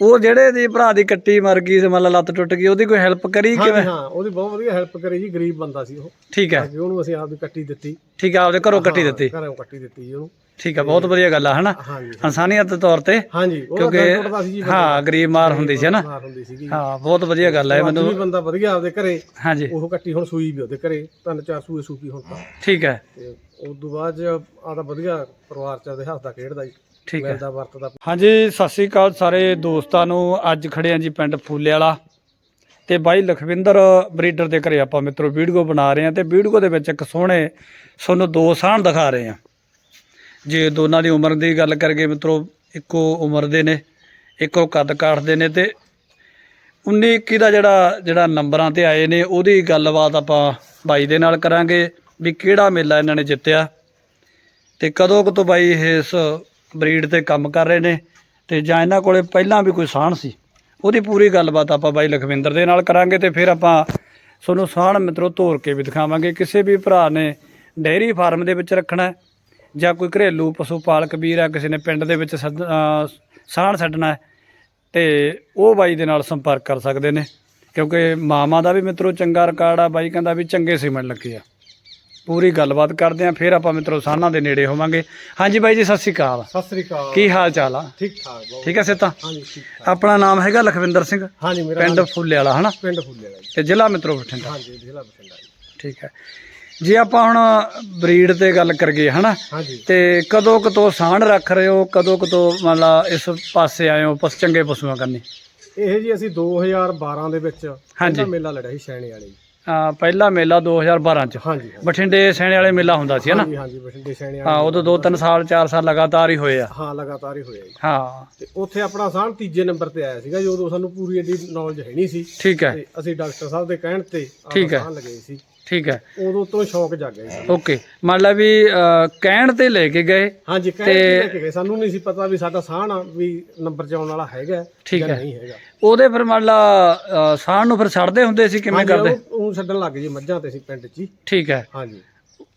ਉਹ ਜਿਹੜੇ ਦੀ ਭਰਾ ਦੀ ਕੱਟੀ ਮਰ ਗਈ ਸੀ ਮਤਲਬ ਲੱਤ ਟੁੱਟ ਗਈ ਉਹਦੀ ਕੋਈ ਹੈਲਪ ਕਰੀ ਕਿਵੇਂ? ਹਾਂ ਉਹਦੀ ਬਹੁਤ ਵਧੀਆ ਹੈਲਪ ਕਰੀ ਜੀ ਗਰੀਬ ਬੰਦਾ ਸੀ ਉਹ। ਠੀਕ ਹੈ। ਕਿ ਉਹਨੂੰ ਅਸੀਂ ਆਪਦੀ ਕੱਟੀ ਦਿੱਤੀ। ਠੀਕ ਹੈ ਆਪਦੇ ਘਰੋਂ ਕੱਟੀ ਦਿੱਤੀ। ਘਰੋਂ ਕੱਟੀ ਦਿੱਤੀ ਜੀ ਉਹਨੂੰ। ਠੀਕ ਹੈ ਬਹੁਤ ਵਧੀਆ ਗੱਲ ਆ ਹਨਾ? ਇਨਸਾਨੀਅਤ ਦੇ ਤੌਰ ਤੇ ਹਾਂਜੀ ਕਿਉਂਕਿ ਹਾਂ ਗਰੀਬ ਮਾਰ ਹੁੰਦੀ ਸੀ ਹਨਾ? ਹਾਂ ਬਹੁਤ ਵਧੀਆ ਗੱਲ ਹੈ ਮੈਨੂੰ ਵੀ ਬੰਦਾ ਵਧੀਆ ਆਪਦੇ ਘਰੇ ਹਾਂਜੀ। ਉਹ ਕੱਟੀ ਹੁਣ ਸੂਈ ਵੀ ਉਹਦੇ ਘਰੇ ਤਿੰਨ ਚਾਰ ਸੂਏ ਸੂਪੀ ਹੁਣ ਤਾਂ। ਠੀਕ ਹੈ। ਉਸ ਤੋਂ ਬਾਅਦ ਆਦਾ ਵਧੀਆ ਪਰਿਵਾਰ ਚ ਹੱਸਦਾ ਖੇਡਦਾ ਜੀ। ਠੀਕ ਹੈ। ਮਿਲਦਾ ਵਰਤਦਾ। ਹਾਂਜੀ ਸਤਿ ਸ੍ਰੀ ਅਕਾਲ ਸਾਰੇ ਦੋਸਤਾਂ ਨੂੰ। ਅੱਜ ਖੜੇ ਹਾਂ ਜੀ ਪਿੰਡ ਫੂਲੇ ਵਾਲਾ। ਤੇ ਬਾਈ ਲਖਵਿੰਦਰ ਬਰੀਡਰ ਦੇ ਘਰੇ ਆਪਾਂ ਮਿੱਤਰੋ ਵੀਡੀਓ ਬਣਾ ਰਹੇ ਹਾਂ ਤੇ ਵੀਡੀਓ ਦੇ ਵਿੱਚ ਇੱਕ ਸੋਹਣੇ ਤੁਹਾਨੂੰ ਦੋ ਸਾਹਣ ਦਿਖਾ ਰਹੇ ਹਾਂ। ਜੇ ਦੋਨਾਂ ਦੀ ਉਮਰ ਦੀ ਗੱਲ ਕਰਗੇ ਮਿੱਤਰੋ ਇੱਕੋ ਉਮਰ ਦੇ ਨੇ ਇੱਕੋ ਕੱਦ ਕਾਠ ਦੇ ਨੇ ਤੇ 19 21 ਦਾ ਜਿਹੜਾ ਜਿਹੜਾ ਨੰਬਰਾਂ ਤੇ ਆਏ ਨੇ ਉਹਦੀ ਗੱਲਬਾਤ ਆਪਾਂ ਬਾਈ ਦੇ ਨਾਲ ਕਰਾਂਗੇ ਵੀ ਕਿਹੜਾ ਮੇਲਾ ਇਹਨਾਂ ਨੇ ਜਿੱਤਿਆ ਤੇ ਕਦੋਂ ਕੁ ਤੋਂ ਬਾਈ ਇਸ ਬਰੀਡ ਤੇ ਕੰਮ ਕਰ ਰਹੇ ਨੇ ਤੇ ਜਾਂ ਇਹਨਾਂ ਕੋਲੇ ਪਹਿਲਾਂ ਵੀ ਕੋਈ ਸਾਹਣ ਸੀ। ਉਹਦੀ ਪੂਰੀ ਗੱਲਬਾਤ ਆਪਾਂ ਬਾਈ ਲਖਵਿੰਦਰ ਦੇ ਨਾਲ ਕਰਾਂਗੇ ਤੇ ਫਿਰ ਆਪਾਂ ਤੁਹਾਨੂੰ ਸਾਹਣ ਮਿੱਤਰੋ ਤੋਰ ਕੇ ਵੀ ਦਿਖਾਵਾਂਗੇ। ਕਿਸੇ ਵੀ ਭਰਾ ਨੇ ਡੇਅਰੀ ਫਾਰਮ ਦੇ ਵਿੱਚ ਰੱਖਣਾ ਜਾਂ ਕੋਈ ਘਰੇਲੂ ਪਸ਼ੂ ਪਾਲਕ ਵੀਰ ਆ, ਕਿਸੇ ਨੇ ਪਿੰਡ ਦੇ ਵਿੱਚ ਸੱਦ- ਸਾਹਣ ਛੱਡਣਾ ਹੈ, ਤੇ ਉਹ ਬਾਈ ਦੇ ਨਾਲ ਸੰਪਰਕ ਕਰ ਸਕਦੇ ਨੇ। ਕਿਉਂਕਿ ਮਾਮਾ ਦਾ ਵੀ ਮਿੱਤਰੋ ਚੰਗਾ ਰਿਕਾਰਡ ਆ, ਬਾਈ ਕਹਿੰਦਾ ਵੀ ਚੰਗੇ ਸੀਮੈਂਟ ਲੱਗੇ ਆ। ਪੂਰੀ ਗੱਲਬਾਤ ਕਰਦੇ ਆ ਫਿਰ ਆਪਾਂ ਮਿੱਤਰੋ ਸਾਹਨਾਂ ਦੇ ਨੇੜੇ ਹੋਵਾਂਗੇ। ਹਾਂਜੀ ਬਾਈ ਜੀ ਸਤਿ ਸ਼੍ਰੀ ਅਕਾਲ। ਸਤਿ ਸ੍ਰੀ ਅਕਾਲ। ਕੀ ਹਾਲ ਚਾਲ ਆ? ਠੀਕ ਠਾਕ ਬਹੁਤ ਠੀਕ ਹੈ ਸਿੱਤਾ ਹਾਂਜੀ ਠੀਕ ਠਾਕ। ਆਪਣਾ ਨਾਮ ਹੈਗਾ ਲਖਵਿੰਦਰ ਸਿੰਘ? ਹਾਂਜੀ ਮੇਰਾ ਪਿੰਡ ਫੁੱਲੇ ਵਾਲਾ ਹਨਾ? ਪਿੰਡ ਫੁੱਲੇ ਜੀ। ਤੇ ਜ਼ਿਲ੍ਹਾ ਮਿੱਤਰੋ ਬਠਿੰਡਾ। ਹਾਂਜੀ ਜ਼ਿਲ੍ਹਾ ਬਠਿੰਡਾ ਠੀਕ ਹੈ ਜੇ ਆਪਾਂ ਹੁਣ ਬਰੀਡ ਤੇ ਗੱਲ ਕਰੀਏ ਹਨਾ? ਤੇ ਕਦੋਂ ਕੁ ਤੋਂ ਸਾਂਢ ਰੱਖ ਰਹੇ ਹੋ? ਕਦੋਂ ਕੁ ਤੋਂ ਮੰਨ ਲਾ ਇਸ ਪਾਸੇ ਆਏ ਹੋ ਪਸ ਚੰਗੇ ਪਸ਼ੂਆਂ ਕਰਨੀ ਇਹ ਜੀ ਅਸੀਂ 2012 ਦੇ ਵਿੱਚ। ਪਹਿਲਾ ਮੇਲਾ ਲੜਿਆ ਸੀ ਸੈਣੇ ਵਾਲੇ। ਪਹਿਲਾ ਮੇਲਾ 2012 ਚ। ਹਾਂਜੀ ਬਠਿੰਡੇ ਸੈਣੇ ਵਾਲੇ ਮੇਲਾ ਹੁੰਦਾ ਸੀ ਹਨਾ ਹਾਂਜੀ ਹਾਂਜੀ ਬਠਿੰਡੇ ਸੈਣੇ ਹਾਂ ਉਦੋਂ 2-3 ਸਾਲ 4 ਸਾਲ ਲਗਾਤਾਰ ਹੀ ਹੋਏ ਆ। ਹਾਂ ਲਗਾਤਾਰ ਹੀ ਹੋਇਆ ਜੀ। ਹਾਂ। ਤੇ ਉੱਥੇ ਆਪਣਾ ਸਾਹ ਤੀਜੇ ਨੰਬਰ ਤੇ ਆਇਆ ਸੀਗਾ ਜੀ ਉਦੋਂ ਸਾਨੂੰ ਪੂਰੀ ਐਡੀ ਨੌਲੇਜ ਹੈ ਨਹੀਂ ਸੀ। ਠੀਕ ਹੈ। ਤੇ ਅਸੀਂ ਡਾਕਟਰ ਸਾਹਿਬ ਦੇ ਕਹਿਣ ਤੇ ਠੀਕ ਹੈ। ਸਾਹ ਲਗਾਏ ਸੀ। ਠੀਕ ਹੈ। ਉਦੋਂ ਤੋਂ ਸ਼ੌਕ ਜਾਗ ਗਿਆ ਜੀ ਓਕੇ। ਮੰਨ ਲਾ ਵੀ ਅਹ, ਕਹਿਣ ਤੇ ਲੈ ਕੇ ਗਏ ਹਾਂਜੀ ਕਹਿਣ ਤੇ ਲੈ ਕੇ ਗਏ। ਸਾਨੂੰ ਨਹੀਂ ਸੀ ਪਤਾ ਵੀ ਸਾਡਾ ਸਾਹ ਨਾ ਵੀ ਨੰਬਰ ਚ ਆਉਣ ਵਾਲਾ ਹੈਗਾ ਠੀਕ ਜਾਂ ਹੈ। ਨਹੀਂ ਹੈਗਾ। ਉਹਦੇ ਫਿਰ ਮੰਨ ਲਾ ਅਹ, ਨੂੰ ਫਿਰ ਛੱਡਦੇ ਹੁੰਦੇ ਸੀ ਕਿਵੇਂ ਕਰਦੇ? ਉਹ ਛੱਡਣ ਲੱਗ ਜੀ ਮੱਝਾਂ ਤੇ ਸੀ ਪਿੰਡ 'ਚ ਹੀ। ਠੀਕ ਹੈ। ਹਾਂਜੀ।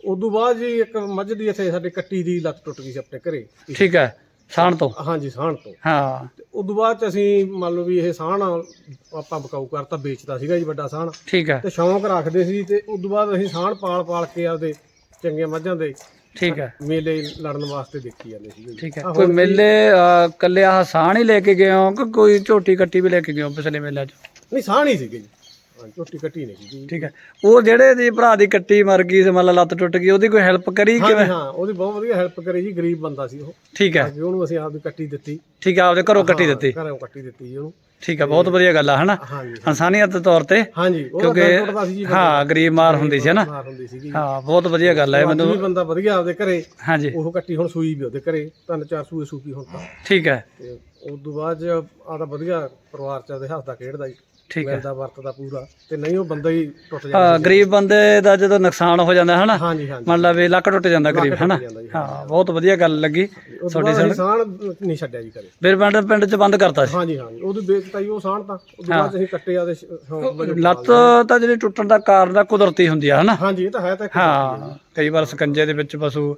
ਉਦੋਂ ਬਾਅਦ ਜੀ ਇੱਕ ਮੱਝ ਦੀ ਇੱਥੇ ਸਾਡੇ ਕੱਟੀ ਦੀ ਲੱਤ ਟੁੱਟ ਗਈ ਸੀ ਆਪਣੇ ਘਰੇ। ਠੀਕ ਹੈ। ਸਾਂਢ ਤੋਂ? ਹਾਂਜੀ ਸਾਹਣ ਤੋਂ। ਹਾਂ। ਉਦੋਂ ਬਾਅਦ ਚ ਅਸੀਂ ਮੰਨ ਲਓ ਵੀ ਇਹ ਸਾਹਣ ਆਪਾਂ ਬਕਾਊ ਕਰਤਾ ਵੇਚਦਾ ਸੀਗਾ ਜੀ ਵੱਡਾ ਸਾਹਣ ਠੀਕ ਹੈ ਤੇ ਸ਼ੌਂਕ ਰੱਖਦੇ ਸੀ ਤੇ ਉਦੋਂ ਬਾਅਦ ਅਸੀਂ ਸਾਹਣ ਪਾਲ ਪਾਲ ਕੇ ਆਪਦੇ ਚੰਗੀਆਂ ਮੱਝਾਂ ਦੇ ਠੀਕ ਹੈ ਮੇਲੇ ਲੜਨ ਵਾਸਤੇ ਦੇਖੀ ਜਾਂਦੇ ਸੀਗੇ ਠੀਕ ਹੈ ਕੋਈ ਮੇਲੇ ਕੱਲੇ ਆਹ ਸਾਂਢ ਹੀ ਲੈ ਕੇ ਗਏ ਹੋ ਕਿ ਕੋਈ ਝੋਟੀ ਕੱਟੀ ਵੀ ਲੈ ਕੇ ਗਏ ਹੋ ਪਿਛਲੇ ਮੇਲੇ 'ਚ? ਨਹੀਂ ਸਾਹਣ ਹੀ ਸੀਗੇ ਜੀ। ਝੋਟੀ ਕੱਟੀ ਨਹੀਂ ਸੀਗੀ। ਠੀਕ ਹੈ। ਉਹ ਜਿਹੜੇ ਦੀ ਭਰਾ ਦੀ ਕੱਟੀ ਮਰ ਗਈ ਸੀ ਮਤਲਬ ਲੱਤ ਟੁੱਟ ਗਈ ਉਹਦੀ ਕੋਈ ਹੈਲਪ ਕਰੀ ਕਿਵੇਂ? ਹਾਂ ਉਹਦੀ ਬਹੁਤ ਵਧੀਆ ਹੈਲਪ ਕਰੀ ਜੀ ਗਰੀਬ ਬੰਦਾ ਸੀ ਉਹ। ਠੀਕ ਹੈ। ਕਿ ਉਹਨੂੰ ਅਸੀਂ ਆਪਦੀ ਕੱਟੀ ਦਿੱਤੀ। ਠੀਕ ਹੈ ਆਪਦੇ ਘਰੋਂ ਕੱਟੀ ਦਿੱਤੀ। ਘਰੋਂ ਕੱਟੀ ਦਿੱਤੀ ਜੀ ਉਹਨੂੰ। ਠੀਕ ਹੈ ਬਹੁਤ ਵਧੀਆ ਗੱਲ ਆ ਹਨਾ? ਹਾਂਜੀ ਇਨਸਾਨੀਅਤ ਦੇ ਤੌਰ ਤੇ ਹਾਂਜੀ ਕਿਉਂਕਿ ਟੁੱਟਦਾ ਸੀ ਜੀ ਹਾਂ ਗਰੀਬ ਮਾਰ ਹੁੰਦੀ ਸੀ ਹਨਾ? ਮਾਰ ਹੁੰਦੀ ਸੀਗੀ। ਹਾਂ ਬਹੁਤ ਵਧੀਆ ਗੱਲ ਹੈ ਮੈਨੂੰ ਵੀ ਬੰਦਾ ਵਧੀਆ ਆਪਦੇ ਘਰੇ। ਹਾਂਜੀ। ਉਹ ਕੱਟੀ ਹੁਣ ਸੂਈ ਵੀ ਉਹਦੇ ਘਰੇ ਤਿੰਨ ਚਾਰ ਸੂਏ ਸੂਪੀ ਹੁਣ ਤਾਂ। ਠੀਕ ਹੈ। ਤੇ ਉਸ ਤੋਂ ਬਾਅਦ ਆਦਾ ਵਧੀਆ ਪਰਿਵਾਰ ਚ ਹੱਸਦਾ ਖੇਡਦਾ ਜੀ। ਠੀਕ ਹੈ। ਮਿਲਦਾ ਵਰਤਦਾ ਪੂਰਾ। ਤੇ ਨਹੀਂ ਉਹ ਬੰਦਾ ਹੀ ਟੁੱਟ ਜਾਂਦਾ ਹਾਂ ਗਰੀਬ ਬੰਦੇ ਦਾ ਜਦੋਂ ਨੁਕਸਾਨ ਹੋ ਜਾਂਦਾ ਹਨਾ? ਹਾਂਜੀ ਹਾਂਜੀ। ਮੰਨ ਲਾ ਵੀ ਲੱਕ ਟੁੱਟ ਜਾਂਦਾ ਗਰੀਬ ਹਨਾ? ਹਾਂ ਬਹੁਤ ਵਧੀਆ ਗੱਲ ਲੱਗੀ ਉਸ ਤੋਂ ਬਾਅਦ ਅਸੀਂ ਸਾਣ ਨਹੀਂ ਛੱਡਿਆ ਜੀ ਕਰੇ ਫਿਰ ਪਿੰਡ ਪਿੰਡ ਚ ਬੰਦ ਕਰਤਾ ਸੀ। ਹਾਂਜੀ ਹਾਂਜੀ। ਉਹਦੀ ਵੇਚਤਾ ਜੀ ਉਹ ਸਾਣ ਤਾਂ। ਤੋਂ ਬਾਅਦ ਅਸੀਂ ਕੱਟੇ ਆਦੇ ਲੱਤ ਤਾਂ ਜਿਹੜੀ ਟੁੱਟਣ ਦਾ ਕਾਰਨ ਦਾ ਕੁਦਰਤੀ ਹੁੰਦੀ ਆ ਹਨਾ? ਹਾਂਜੀ ਇਹ ਤਾਂ ਹੈ ਤਾਂ ਹਾਂ ਕਈ ਵਾਰ ਸਕੰਜੇ ਦੇ ਵਿੱਚ ਪਸ਼ੂ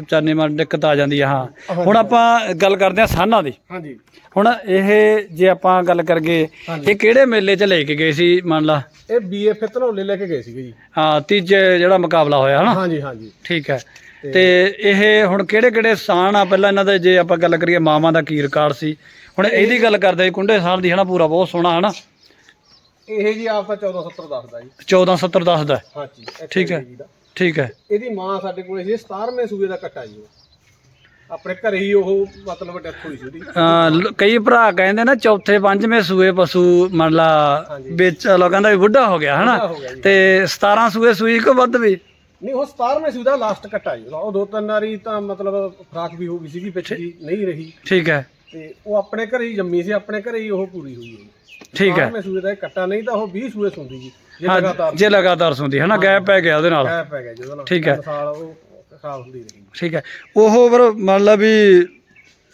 ਉਚਾਰਨੇ ਮਾਰ ਦਿੱਕਤ ਆ ਜਾਂਦੀ ਆ ਹਾਂ। ਹੁਣ ਆਪਾਂ ਗੱਲ ਕਰਦੇ ਆ ਸਾਨਾਂ ਦੀ। ਹਾਂਜੀ। ਹੁਣ ਇਹ ਜੇ ਆਪਾਂ ਗੱਲ ਕਰਗੇ ਇਹ ਕਿਹੜੇ ਮੇਲੇ 'ਚ ਲੈ ਕੇ ਗਏ ਸੀ ਮੰਨ ਲਾ? ਇਹ ਬੀਏ ਧਨੌਲੇ ਲੈ ਕੇ ਗਏ ਸੀਗੇ ਜੀ। ਹਾਂ ਤੀਜੇ ਜਿਹੜਾ ਮੁਕਾਬਲਾ ਹੋਇਆ ਹਨਾ? ਹਾਂਜੀ ਹਾਂਜੀ। ਠੀਕ ਹੈ। ਤੇ ਇਹ ਹੁਣ ਕਿਹੜੇ ਕਿਹੜੇ ਸਾਨ ਆ? ਪਹਿਲਾਂ ਇਹਨਾਂ ਦਾ ਜੇ ਆਪਾਂ ਗੱਲ ਕਰੀਏ ਮਾਵਾਂ ਦਾ ਕੀ ਰਿਕਾਰਡ ਸੀ? ਹੁਣ ਇਹਦੀ ਗੱਲ ਕਰਦੇ ਸੀ, ਕੁੰਡੇ ਸਾਹਿਬ ਦੀ ਹਨਾ ਪੂਰਾ ਬਹੁਤ ਸੋਹਣਾ ਹਨਾ? ਇਹ ਜੀ ਆਪ ਤਾਂ 1470 ਦੱਸਦਾ ਜੀ। 1470 ਦੱਸਦਾ। ਹਾਂਜੀ ਠੀਕ ਹੈ। ਦਾ। ਠੀਕ ਹੈ ਇਹਦੀ ਮਾਂ ਸਾਡੇ ਕੋਲੇ ਸੀ 17ਵੇਂ ਸੂਬੇ ਦਾ ਕੱਟਾ ਜੀ ਉਹ ਆਪਣੇ ਘਰੇ ਹੀ ਉਹ ਮਤਲਬ ਡੈਥ ਹੋਈ ਸੀ ਉਹਦੀ ਅਹ ਲ- ਕਈ ਭਰਾ ਕਹਿੰਦੇ ਨਾ ਚੌਥੇ ਪੰਜਵੇਂ ਸੂਏ ਪਸ਼ੂ ਮੰਨ ਲਾ ਹਾਂਜੀ। ਵਿੱਚ ਲੋ ਕਹਿੰਦਾ ਵੀ ਬੁੱਢਾ ਹੋ ਗਿਆ ਹਨਾ ਬੁੱਢਾ ਹੋ ਗਿਆ ਜੀ। ਤੇ 17 ਸੂਏ ਸੂਈ ਕੋ ਵੱਧ ਵੀ ਨਹੀਂ ਉਹ 17ਵੇਂ ਸੂਬੇ ਦਾ ਲਾਸਟ ਕੱਟਾ ਜੀ ਉਹਦਾ। ਉਹ ਦੋ ਤਿੰਨ ਵਾਰੀ ਤਾਂ ਮਤਲਬ ਫਰਾਕ ਵੀ ਹੋ ਗਈ ਸੀਗੀ ਦੀ ਨਹੀਂ ਰਹੀ ਠੀਕ ਹੈ ਤੇ ਉਹ ਆਪਣੇ ਘਰੇ ਹੀ ਜੰਮੀ ਸੀ ਆਪਣੇ ਘਰੇ ਹੀ ਉਹ ਪੂਰੀ ਹੋਈ ਹੈ ਠੀਕ ਹੈ। 17ਵੇਂ ਸੂਬੇ ਦਾ ਇਹ ਕੱਟਾ ਨਹੀਂ ਤਾਂ ਉਹ 20 ਸੂਬੇ ਸੁੰਦੀ ਜੀ ਜੇ ਹਾਂ ਲਗਾਤਾਰ ਜੇ ਲਗਾਤਾਰ ਸੁੰਦੀ ਹਨਾ? ਗੈਪ ਪੈ ਗਿਆ ਉਹਦੇ ਨਾਲ। ਗੈਪ ਪੈ ਗਿਆ ਜੀ ਉਹਦਾ ਨਾਲ। ਠੀਕ ਹੈ। ਤਿੰਨ ਸਾਲ ਉਹ ਖਰਾਬ ਹੁੰਦੀ ਰਹੀ। ਠੀਕ ਹੈ। ਉਹ ਫਿਰ ਮੰਨ ਲਾ ਵੀ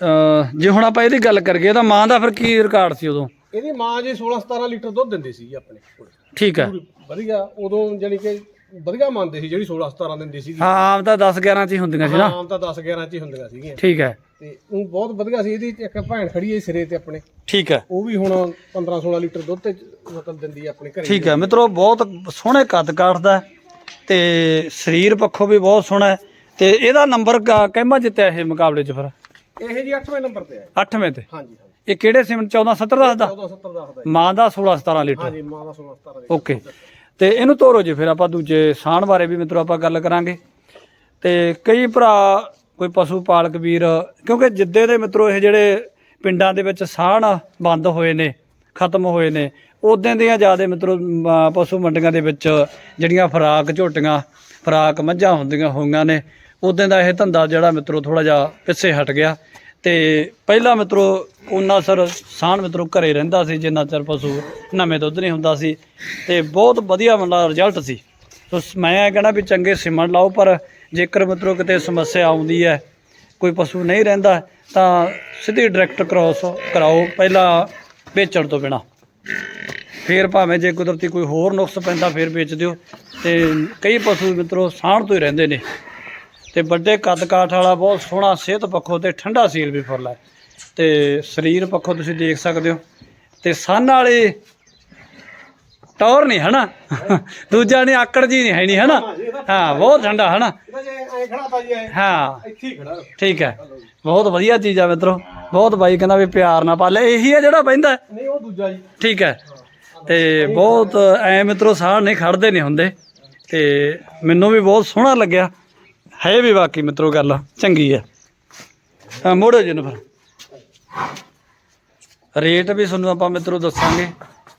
ਅਹ ਜੇ ਹੁਣ ਆਪਾਂ ਇਹਦੀ ਗੱਲ ਕਰੀਏ ਤਾਂ ਮਾਂ ਦਾ ਫਿਰ ਕੀ ਰਿਕਾਰਡ ਸੀ ਉਦੋਂ? ਇਹਦੀ ਮਾਂ ਜੀ 16 17 ਲੀਟਰ ਦੁੱਧ ਦਿੰਦੀ ਸੀ ਜੀ ਆਪਣੇ ਕੋਲ। ਠੀਕ ਹੈ। ਪੂਰੀ ਵਧੀਆ ਉਦੋਂ ਜਾਨੀ ਕਿ ਵਧੀਆ ਮੰਨਦੇ ਸੀ ਜਿਹੜੀ 16 17 ਦਿੰਦੀ ਸੀ ਹਾਂ ਆਮ ਤਾਂ 10 11 ਚ ਹੀ ਹੁੰਦੀਆਂ ਸੀ ਨਾ। ਆਮ ਤਾਂ 10 11 ਚ ਹੀ ਹੁੰਦੀਆਂ ਸੀਗੀਆਂ। ਠੀਕ ਹੈ। ਤੇ ਉਹ ਬਹੁਤ ਵਧੀਆ ਸੀ ਇਹਦੀ ਇੱਕ ਭੈਣ ਖੜੀ ਹੈ ਸਿਰੇ ਤੇ ਆਪਣੇ। ਠੀਕ ਹੈ। ਉਹ ਵੀ ਹੁਣ 15 16 ਲੀਟਰ ਦੁੱਧ ਤੇ ਮਤਲਬ ਦਿੰਦੀ ਹੈ ਆਪਣੇ ਘਰੇ। ਠੀਕ ਹੈ ਮਿੱਤਰੋ ਬਹੁਤ ਸੋਹਣੇ ਕੱਦ ਕਾਠਦਾ ਤੇ ਸਰੀਰ ਪੱਖੋਂ ਵੀ ਬਹੁਤ ਸੋਹਣਾ ਹੈ ਤੇ ਇਹਦਾ ਨੰਬਰ ਕਹਿਮਾ ਜਿੱਤਿਆ ਇਹ ਮੁਕਾਬਲੇ 'ਚ ਫਿਰ? ਇਹ ਜੀ 8ਵੇਂ ਨੰਬਰ ਤੇ ਹੈ 8ਵੇਂ ਤੇ? ਹਾਂਜੀ ਇਹ ਕਿਹੜੇ ਸਿਮ 14 70 ਦੱਸਦਾ? 14 70 ਦਾ ਹੁੰਦਾ ਮਾਂ ਦਾ 16 17 ਲੀਟਰ। ਹਾਂਜੀ ਮਾਂ ਦਾ 16 17 ਦੇ ਓਕੇ। ਤੇ ਇਹਨੂੰ ਤੋਰੋ ਜੀ ਫਿਰ ਆਪਾਂ ਦੂਜੇ ਸਾਣ ਬਾਰੇ ਵੀ ਮਿੱਤਰੋ ਆਪਾਂ ਗੱਲ ਕਰਾਂਗੇ। ਤੇ ਕਈ ਭਰਾ ਕੋਈ ਪਸ਼ੂ ਪਾਲਕ ਵੀਰ, ਕਿਉਂਕਿ ਜਿੱਦੇ ਦੇ ਮਿੱਤਰੋ ਇਹ ਜਿਹੜੇ ਪਿੰਡਾਂ ਦੇ ਵਿੱਚ ਸਾਹਣ ਬੰਦ ਹੋਏ ਨੇ, ਖਤਮ ਹੋਏ ਨੇ ਉਦੋਂ ਦੀਆਂ ਜ਼ਿਆਦਾ ਮਿੱਤਰੋ ਪਸ਼ੂ ਮੰਡੀਆਂ ਦੇ ਵਿੱਚ ਜਿਹੜੀਆਂ ਫਰਾਕ ਝੋਟੀਆਂ, ਫਰਾਕ ਮੱਝਾਂ ਹੁੰਦੀਆਂ ਹੋਈਆਂ ਨੇ ਉਦੋਂ ਦਾ ਇਹ ਧੰਦਾ ਜਿਹੜਾ ਮਿੱਤਰੋ ਥੋੜਾ ਜਿਹਾ ਪਿੱਛੇ ਹਟ ਗਿਆ। ਤੇ ਪਹਿਲਾਂ ਮਿੱਤਰੋ ਉਹਨਾਂ ਸਰ ਸਾਣ ਮਿੱਤਰੋ ਘਰੇ ਰਹਿੰਦਾ ਸੀ, ਜਿੰਨਾ ਚਿਰ ਪਸ਼ੂ ਨਵੇਂ ਦੁੱਧ ਨਹੀਂ ਹੁੰਦਾ ਸੀ। ਤੇ ਬਹੁਤ ਵਧੀਆ ਮਤਲਬ ਰਿਜ਼ਲਟ ਸੀ। ਸੋ, ਮੈਂ ਇਹ ਕਹਿਣਾ ਵੀ ਚੰਗੇ ਸਿਮਣ ਲਾਓ, ਪਰ ਜੇਕਰ ਮਿੱਤਰੋ ਕਿਤੇ ਸਮੱਸਿਆ ਆਉਂਦੀ ਹੈ, ਕੋਈ ਪਸ਼ੂ ਨਹੀਂ ਰਹਿੰਦਾ, ਤਾਂ ਸਿੱਧੀ ਡਾਇਰੈਕਟ ਕ੍ਰਾਸ ਕਰਾਓ, ਪਹਿਲਾਂ ਵੇਚਣ ਤੋਂ ਬਿਨਾ। ਫਿਰ ਭਾਵੇਂ ਜੇ ਕੁਦਰਤੀ ਕੋਈ ਹੋਰ ਨੁਕਸ ਪੈਂਦਾ, ਫਿਰ ਵੇਚ ਦਿਓ। ਤੇ ਕਈ ਪਸ਼ੂ ਮਿੱਤਰੋ ਸਾਣ ਤੋਂ ਹੀ ਰਹਿੰਦੇ ਨੇ। ਤੇ ਵੱਡੇ ਕੱਦ ਕਾਠ ਵਾਲਾ ਬਹੁਤ ਸੋਹਣਾ ਸਿਹਤ ਪੱਖੋਂ ਤੇ ਠੰਡਾ ਸੀਲ ਵੀ ਫੁੱਲ ਹੈ। ਤੇ ਸਰੀਰ ਪੱਖੋਂ ਤੁਸੀਂ ਦੇਖ ਸਕਦੇ ਹੋ। ਤੇ ਸੰਨ ਵਾਲੇ ਟੌਰ ਨਹੀਂ ਹਨਾ? ਦੂਜਾ ਨਹੀਂ ਆਕੜ ਜੀ ਨਹੀਂ ਹੈ ਨਹੀਂ ਹਨਾ? ਹਾਂ ਬਹੁਤ ਠੰਡਾ ਹਨਾ? ਹਾਂ। ਠੀਕ ਹੈ। ਬਹੁਤ ਵਧੀਆ ਚੀਜ਼ ਆ ਮਿੱਤਰੋ। ਬਹੁਤ ਬਾਈ ਕਹਿੰਦਾ ਵੀ ਪਿਆਰ ਨਾਲ ਪਾਲੇ ਇਹੀ ਹੈ ਜਿਹੜਾ ਬਹਿੰਦਾ ਹੈ। ਨਹੀਂ ਉਹ ਦੂਜਾ ਜੀ। ਠੀਕ ਹੈ। ਤੇ ਬਹੁਤ ਐ ਮਿੱਤਰੋ ਸਾਹ ਨਹੀਂ ਖੜਦੇ ਨਹੀਂ ਹੁੰਦੇ। ਤੇ ਮੈਨੂੰ ਵੀ ਬਹੁਤ ਸੋਹਣਾ ਲੱਗਿਆ। ਹੈ ਵੀ ਵਾਕਈ ਮਿੱਤਰੋ ਗੱਲ। ਚੰਗੀ ਹੈ। ਹਾਂ ਮੋੜੋ ਜੀ ਨੂੰ ਫਿਰ। ਰੇਟ ਵੀ ਤੁਹਾਨੂੰ ਆਪਾਂ ਮਿੱਤਰੋ ਦੱਸਾਂਗੇ।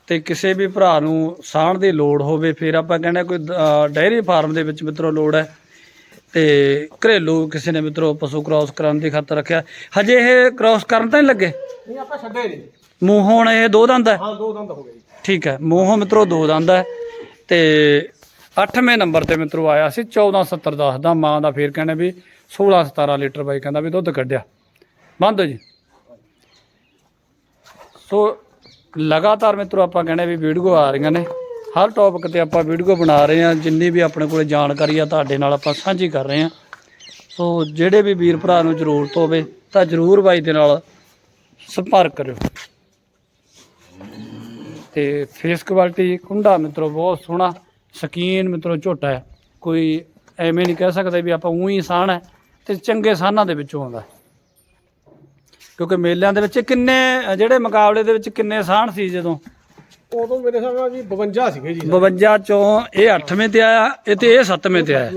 ਤੇ ਕਿਸੇ ਵੀ ਭਰਾ ਨੂੰ ਸਾਣ ਦੀ ਲੋੜ ਹੋਵੇ ਫਿਰ ਆਪਾਂ ਕਹਿੰਦੇ ਕੋਈ ਅ, ਡਾਇਰੀ ਫਾਰਮ ਦੇ ਵਿੱਚ ਮਿੱਤਰੋ ਲੋੜ ਹੈ। ਤੇ ਘਰੇਲੂ ਕਿਸੇ ਨੇ ਮਿੱਤਰੋ ਪਸ਼ੂ ਕ੍ਰਾਸ ਕਰਨ ਦੀ ਖਾਤਰ ਰੱਖਿਆ। ਹਜੇ ਇਹ ਕ੍ਰਾਸ ਕਰਨ ਤਾਂ ਨਹੀਂ ਲੱਗੇ? ਨਹੀਂ ਆਪਾਂ ਛੱਡੇ ਨਹੀਂ ਮੂੰਹ ਹੁਣ ਇਹ ਦੋ ਦੰਦ ਹੈ? ਹਾਂ ਦੋ ਦੰਦ ਹੋ ਗਏ ਜੀ। ਠੀਕ ਹੈ ਮੂੰਹੋਂ ਮਿੱਤਰੋ ਦੋ ਦੰਦ ਹੈ। ਤੇ 8ਵੇਂ ਨੰਬਰ ਤੇ ਮਿੱਤਰੋ ਆਇਆ ਸੀ 1470 ਦੱਸਦਾ ਮਾਂ ਦਾ ਫੇਰ ਕਹਿੰਦੇ ਵੀ 16 17 ਲੀਟਰ ਬਾਈ ਕਹਿੰਦਾ ਵੀ ਦੁੱਧ ਕੱਢਿਆ। ਬੰਦ ਹੋ ਜੀ। ਸੋ ਲਗਾਤਾਰ ਮਿੱਤਰੋ ਆਪਾਂ ਕਹਿੰਦੇ ਵੀ ਵੀਡੀਓ ਆ ਰਹੀਆਂ ਨੇ। ਹਰ ਟੌਪਿਕ ਤੇ ਆਪਾਂ ਵੀਡੀਓ ਬਣਾ ਰਹੇ ਹਾਂ। ਜਿੰਨੀ ਵੀ ਆਪਣੇ ਕੋਲੇ ਜਾਣਕਾਰੀ ਆ, ਤੁਹਾਡੇ ਨਾਲ ਆਪਾਂ ਸਾਂਝੀ ਕਰ ਰਹੇ ਹਾਂ। ਸੋ ਜਿਹੜੇ ਵੀ ਵੀਰ ਭਰਾ ਨੂੰ ਜ਼ਰੂਰਤ ਹੋਵੇ, ਤਾਂ ਜ਼ਰੂਰ ਬਾਈ ਦੇ ਨਾਲ ਸੰਪਰਕ ਕਰਿਓ। ਤੇ ਫੇਸ ਕੁਆਲਿਟੀ ਕੁੰਡਾ ਮਿੱਤਰੋ ਬਹੁਤ ਸੋਹਣਾ, ਸਕੀਨ ਮਿੱਤਰੋ ਝੋਟਾ ਹੈ। ਕੋਈ ਐਵੇਂ ਨਹੀਂ ਕਹਿ ਸਕਦਾ ਵੀ ਆਪਾਂ ਉਹੀ ਸਾਨ ਹੈ ਤੇ ਚੰਗੇ ਸਾਨਾਂ ਦੇ ਵਿੱਚੋਂ ਆਉਂਦਾ ਕਿਉਂਕਿ ਮੇਲਿਆਂ ਦੇ ਵਿੱਚ ਕਿੰਨੇ ਅ, ਜਿਹੜੇ ਮੁਕਾਬਲੇ ਦੇ ਵਿੱਚ ਕਿੰਨੇ ਸਾਨ ਸੀ ਜਦੋਂ? ਉਦੋਂ ਮੇਰੇ ਹਿਸਾਬ ਨਾਲ ਜੀ 52 ਸੀਗੇ ਜੀ। 52 ਚੋਂ ਇਹ 8ਵੇਂ ਤੇ ਆਇਆ ਇਹ ਤੇ ਇਹ 7ਵੇਂ ਤੇ ਆਇਆ।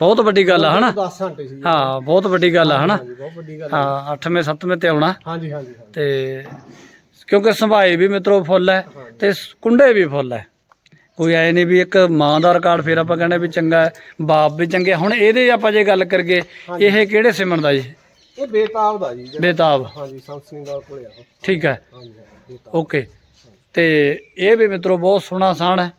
ਬਹੁਤ ਵੱਡੀ ਗੱਲ ਆ ਹਨਾ? 10 ਘੰਟੇ ਸੀ ਹਾਂ ਬਹੁਤ ਵੱਡੀ ਗੱਲ ਆ ਹਨਾ? ਹਾਂਜੀ ਬਹੁਤ ਵੱਡੀ ਗੱਲ ਹਾਂ 8ਵੇਂ 7ਵੇਂ ਤੇ ਆਉਣਾ। ਹਾਂਜੀ ਹਾਂਜੀ ਹਾਂਜੀ। ਤੇ ਕਿਉਂਕਿ ਸੰਭਾਈ ਵੀ ਮਿੱਤਰੋ ਫੁੱਲ ਹੈ ਤੇ ਸ- ਕੁੰਡੇ ਵੀ ਫੁੱਲ ਹੈ। ਕੋਈ ਐ ਨਹੀਂ ਵੀ ਇੱਕ ਮਾਂ ਦਾ ਰਿਕਾਰਡ ਫਿਰ ਆਪਾਂ ਕਹਿੰਦੇ ਵੀ ਚੰਗਾ ਹੈ, ਬਾਪ ਵੀ ਚੰਗੇ ਹੁਣ ਇਹਦੇ ਆਪਾਂ ਜੇ ਗੱਲ ਕਰੀਏ ਇਹ ਕਿਹੜੇ ਸਿਮਰਨ ਦਾ ਜੀ? ਇਹ ਬੇਤਾਬ ਦਾ ਜੀ ਬੇਤਾਬ ਹਾਂਜੀ ਸੰਤ ਸਿੰਘ ਦਾ ਕੋਲੇ ਆ। ਠੀਕ ਹੈ। ਹਾਂਜੀ ਬੇਤਾਬ ਓਕੇ। ਤੇ ਇਹ ਵੀ ਮਿੱਤਰੋ ਬਹੁਤ ਸੋਹਣਾ ਸਾਣ ਹੈ।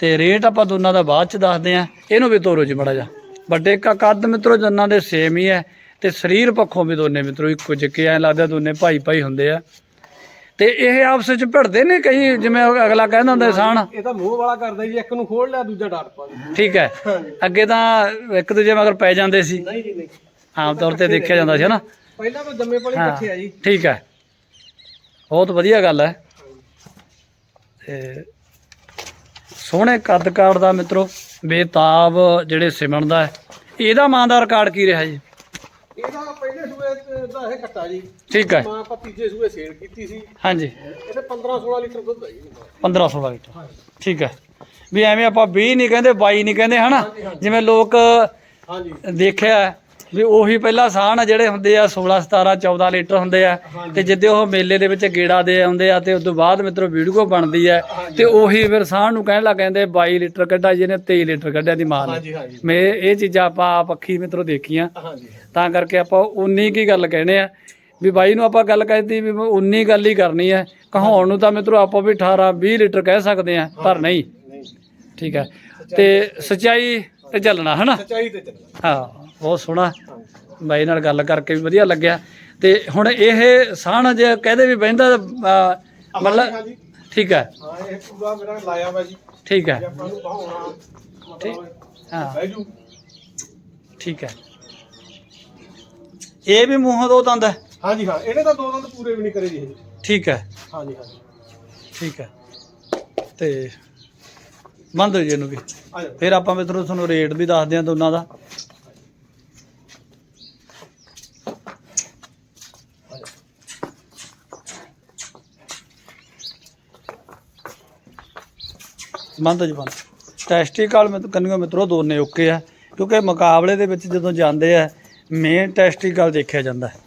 ਤੇ ਰੇਟ ਆਪਾਂ ਦੋਨਾਂ ਦਾ ਬਾਅਦ ਚ ਦੱਸਦੇ ਆ ਇਹਨੂੰ ਵੀ ਤੋਰੋ ਜੀ ਮੜਾ ਜਾ ਵੱਡੇ ਕਾ ਕੱਦ ਮਿੱਤਰੋ ਜੰਨਾਂ ਦੇ ਸੇਮ ਹੀ ਹੈ। ਤੇ ਸਰੀਰ ਪੱਖੋਂ ਵੀ ਦੋਨੇ ਮਿੱਤਰੋ ਇੱਕੋ ਜਿਹੇ। ਐ ਲੱਗਦਾ ਦੋਨੇ ਭਾਈ ਭਾਈ ਹੁੰਦੇ ਆ। ਤੇ ਇਹ ਆਪਸ ਵਿੱਚ ਭਿੜਦੇ ਨੇ ਕਈ? ਜਿਵੇਂ ਅਗਲਾ ਕਹਿੰਦਾ ਹੁੰਦਾ ਸਾਣ। ਇਹ ਤਾਂ ਮੂੰਹ ਵਾਲਾ ਕਰਦਾ ਜੀ। ਇੱਕ ਨੂੰ ਖੋਲ ਲਿਆ ਦੂਜਾ ਡਾਟ ਪਾ ਠੀਕ ਹੈ। ਅੱਗੇ ਤਾਂ ਇੱਕ ਦੂਜੇ ਮਗਰ ਪੈ ਜਾਂਦੇ ਸੀ। ਨਹੀਂ ਜੀ ਨਹੀਂ। ਆਮ ਤੌਰ ਤੇ ਦੇਖਿਆ ਜਾਂਦਾ ਸੀ ਹਨਾ? ਪਹਿਲਾਂ ਤਾਂ ਜੰਮੇ ਪਲੇ ਹਾਂ ਇਕੱਠੇ ਆ ਜੀ। ਠੀਕ ਹੈ। ਬਹੁਤ ਵਧੀਆ ਗੱਲ ਹੈ। ਤੇ ਸੋਹਣੇ ਕੱਦ ਕਾਠ ਦਾ ਮਿੱਤਰੋ ਬੇਤਾਬ ਜਿਹੜੇ ਸਿਮਣ ਦਾ ਹੈ ਇਹਦਾ ਮਾਂ ਦਾ ਰਿਕਾਰਡ ਕੀ ਰਿਹਾ ਜੀ? ਇਹਦਾ ਪਹਿਲੇ ਸੂਏ ਤੇ ਦਾ ਇਹ ਕੱਟਾ ਜੀ। ਠੀਕ ਹੈ। ਮਾਂ ਆਪਾਂ ਤੀਜੇ ਸੂਏ ਸੇਲ ਕੀਤੀ ਸੀ। ਹਾਂਜੀ। ਇਹਦੇ 15 16 ਲੀਟਰ ਦੁੱਧ ਹੈ ਜੀ 15 16 ਲੀਟਰ। ਠੀਕ ਹੈ। ਵੀ ਐਵੇਂ ਆਪਾਂ 20 ਨਹੀਂ ਕਹਿੰਦੇ 22 ਨਹੀਂ ਕਹਿੰਦੇ ਹਨਾ? ਜਿਵੇਂ ਲੋਕ ਹਾਂਜੀ। ਦੇਖਿਆ ਵੀ ਉਹੀ ਪਹਿਲਾਂ ਸਾਹ ਆ ਜਿਹੜੇ ਹੁੰਦੇ ਆ 16 17 14 ਲੀਟਰ ਹੁੰਦੇ ਆ ਤੇ ਜਿੱਦੇ ਉਹ ਮੇਲੇ ਦੇ ਵਿੱਚ ਗੇੜਾ ਦੇ ਆਉਂਦੇ ਆ ਤੇ ਉਸ ਤੋਂ ਬਾਅਦ ਮਿੱਤਰੋ ਵੀਡੀਓ ਬਣਦੀ ਆ ਤੇ ਉਹੀ ਫਿਰ ਸਾਹ ਨੂੰ ਕਹਿਣ ਲੱਗ ਕਹਿੰਦੇ 22 ਲੀਟਰ ਕੱਢਾ ਜਿਹਨੇ 23 ਲੀਟਰ ਕੱਢਿਆ ਦੀ ਮਾਂ ਨੇ ਮੈਂ ਇਹ ਚੀਜ਼ਾਂ ਆਪਾਂ ਆਪ ਅੱਖੀ ਮਿੱਤਰੋ ਦੇਖੀਆਂ। ਤਾਂ ਕਰਕੇ ਆਪਾਂ ਉਨੀ ਕੀ ਗੱਲ ਕਹਿੰਦੇ ਆ ਵੀ ਬਾਈ ਨੂੰ ਆਪਾਂ ਗੱਲ ਕਹਿਤੀ ਵੀ ਉਨੀ ਗੱਲ ਹੀ ਕਰਨੀ ਹੈ ਕਹਾਉਣ ਨੂੰ ਤਾਂ ਮਿੱਤਰੋ ਆਪਾਂ ਵੀ 18 20 ਲੀਟਰ ਕਹਿ ਸਕਦੇ ਆ ਪਰ ਨਹੀਂ। ਨਹੀਂ। ਠੀਕ ਹੈ ਤੇ ਸਚਾਈ ਤੇ ਚੱਲਣਾ ਹਨਾ? ਸੱਚਾਈ ਤੇ ਚੱਲਣਾ। ਹਾਂ। ਬਹੁਤ ਸੋਹਣਾ ਬਾਈ ਨਾਲ ਗੱਲ ਕਰਕੇ ਵੀ ਵਧੀਆ ਲੱਗਿਆ। ਤੇ ਹੁਣ ਇਹ ਸਾਹਣ ਜੇ ਕਹਦੇ ਵੀ ਬਹਿੰਦਾ ਮਤਲਬ ਠੀਕ ਹੈ। ਹਾਂ ਇਹ ਪੂਰਾ ਮੇਰਾ ਲਾਇਆ ਵਾ ਜੀ। ਠੀਕ ਹੈ। ਜੇ ਆਪਾਂ ਨੂੰ ਬਹਾਉਣਾ ਠੀਕ ਮਤਲਬ ਹਾਂ। ਬਹਿ ਜੂ ਠੀਕ ਹੈ। ਇਹ ਵੀ ਮੂੰਹੋਂ ਦੋ ਦੰਦ ਹੈ। ਹਾਂਜੀ ਹਾਂ ਇਹਨੇ ਤਾਂ ਦੋ ਦੰਦ ਪੂਰੇ ਵੀ ਨਹੀਂ ਕਰੇ ਜੀ ਹਜੇ। ਠੀਕ ਹੈ। ਹਾਂਜੀ ਹਾਂਜੀ। ਠੀਕ ਹੈ। ਤੇ ਬੰਦ ਹੋ ਜੀ ਇਹਨੂੰ ਵੀ। ਆ ਜਾਓ। ਫਿਰ ਆਪਾਂ ਮਿੱਤਰੋ ਤੁਹਾਨੂੰ ਰੇਟ ਵੀ ਦੱਸਦੇ ਹਾਂ ਦੋਨਾਂ ਦਾ। ਬੰਦ ਹੋ ਜੀ ਬੰਦ। ਟੈਸਟੀਕਲ ਮੈਂ ਕੰਨਿਓ ਮਿੱਤਰੋ ਦੋਨੇ ਓਕੇ ਆ, ਕਿਉਂਕਿ ਮੁਕਾਬਲੇ ਦੇ ਵਿੱਚ ਜਦੋਂ ਜਾਂਦੇ ਆ ਮੇਨ ਟੈਸਟੀਕਲ ਦੇਖਿਆ ਜਾਂਦਾ ਹੈ।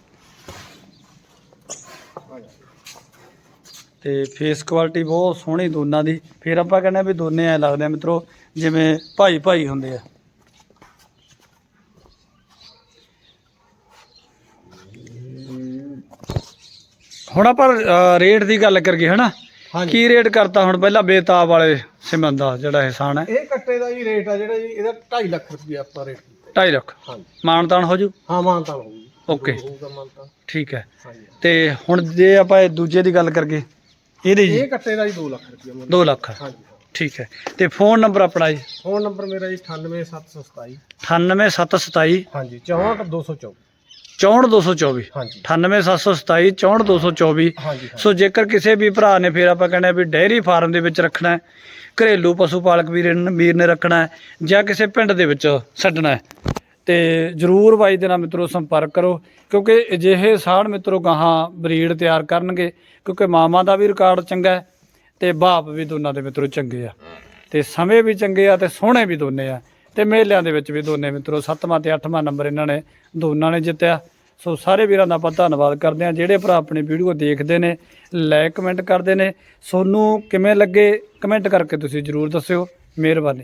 ਤੇ ਫੇਸ ਕੁਆਲਿਟੀ ਬਹੁਤ ਸੋਹਣੀ ਦੋਨਾਂ ਦੀ। ਫਿਰ ਆਪਾਂ ਕਹਿੰਦੇ ਆ ਵੀ ਦੋਨੇ ਐ ਲੱਗਦੇ ਆ ਮਿੱਤਰੋ, ਜਿਵੇਂ ਭਾਈ ਭਾਈ ਹੁੰਦੇ ਆ। ਹੁਣ ਆਪਾਂ ਰੇਟ ਦੀ ਗੱਲ ਕਰੀਏ ਹਨਾ। ਹਾਂਜੀ ਕੀ ਰੇਟ ਕਰਤਾ ਹੁਣ ਪਹਿਲਾਂ ਬੇਤਾਬ ਵਾਲੇ ਸਿਮਨ ਦਾ ਜਿਹੜਾ ਇਹਸਾਨ ਹੈ? ਇਹ ਕੱਟੇ ਦਾ ਜੀ ਰੇਟ ਆ ਜਿਹੜਾ ਜੀ ਇਹਦਾ 2.5 ਲੱਖ ਰੁਪਏ ਆਪਾਂ ਰੇਟ ਕੀਤਾ। 2.5 ਲੱਖ। ਹਾਂਜੀ। ਮਾਨਤਾਨ ਹੋ ਜੂ? ਹਾਂ ਮਾਨਤਾ ਹੋਊਗੀ ਓਕੇ ਹੋਊਗਾ ਮਾਨਤਾ ਠੀਕ ਹੈ। ਤੇ ਹੁਣ ਜੇ ਆਪਾਂ ਇਹ ਦੂਜੇ ਦੀ ਗੱਲ ਕਰੀਏ ਇਹਦੀ ਜੀ? ਇਹ ਕੱਟੇ ਦਾ ਜੀ 2 ਲੱਖ ਰੁਪਏ ਮੁੱਲ। 2 ਲੱਖ। ਹਾਂਜੀ ਠੀਕ ਹੈ। ਤੇ ਫੋਨ ਨੰਬਰ ਆਪਣਾ ਜੀ? ਫੋਨ ਨੰਬਰ ਮੇਰਾ ਜੀ 98727 98727 ਹਾਂਜੀ 64224 64224 ਹਾਂਜੀ। 98727 64224 ਹਾਂਜੀ। ਸੋ ਜੇਕਰ ਕਿਸੇ ਵੀ ਭਰਾ ਨੇ ਫਿਰ ਆਪਾਂ ਕਹਿੰਦੇ ਵੀ ਡੇਅਰੀ ਫਾਰਮ ਦੇ ਵਿੱਚ ਰੱਖਣਾ ਹੈ ਘਰੇਲੂ ਪਸ਼ੂ ਪਾਲਕ ਵੀਰ ਨੇ ਵੀਰ ਨੇ ਰੱਖਣਾ ਹੈ ਜਾਂ ਕਿਸੇ ਪਿੰਡ ਦੇ ਵਿੱਚ ਛੱਡਣਾ ਹੈ ਤੇ ਜਰੂਰ ਬਾਈ ਦੇ ਨਾਲ ਮਿੱਤਰੋ ਸੰਪਰਕ ਕਰੋ ਕਿਉਂਕਿ ਅਜਿਹੇ ਸਾੜ ਮਿੱਤਰੋ ਗਾਹਾਂ ਬਰੀਡ ਤਿਆਰ ਕਰਨਗੇ ਕਿਉਂਕਿ ਮਾਮਾ ਦਾ ਵੀ ਰਿਕਾਰਡ ਚੰਗਾ ਹੈ ਤੇ ਬਾਪ ਵੀ ਦੋਨਾਂ ਦੇ ਮਿੱਤਰੋ ਚੰਗੇ ਆ। ਤੇ ਸਮੇਂ ਵੀ ਚੰਗੇ ਆ ਤੇ ਸੋਹਣੇ ਵੀ ਦੋਨੇ ਆ। ਤੇ ਮੇਲਿਆਂ ਦੇ ਵਿੱਚ ਵੀ ਦੋਨੇ ਮਿੱਤਰੋ 7ਵਾਂ ਤੇ 8ਵਾਂ ਨੰਬਰ ਇਹਨਾਂ ਨੇ ਦੋਨਾਂ ਨੇ ਜਿੱਤਿਆ। ਸੋ ਸਾਰੇ ਵੀਰਾਂ ਦਾ ਆਪਾਂ ਧੰਨਵਾਦ ਕਰਦੇ ਹਾਂ। ਜਿਹੜੇ ਭਰਾ ਆਪਣੀ ਵੀਡੀਓ ਦੇਖਦੇ ਨੇ ਲਾਈਕ ਕਮੈਂਟ ਕਰਦੇ ਨੇ। ਸੋਨੂੰ, ਕਿਵੇਂ ਲੱਗੇ? ਕਮੈਂਟ ਕਰਕੇ ਤੁਸੀਂ ਜਰੂਰ ਦੱਸਿਓ। ਮਿਹਰਬਾਨੀ।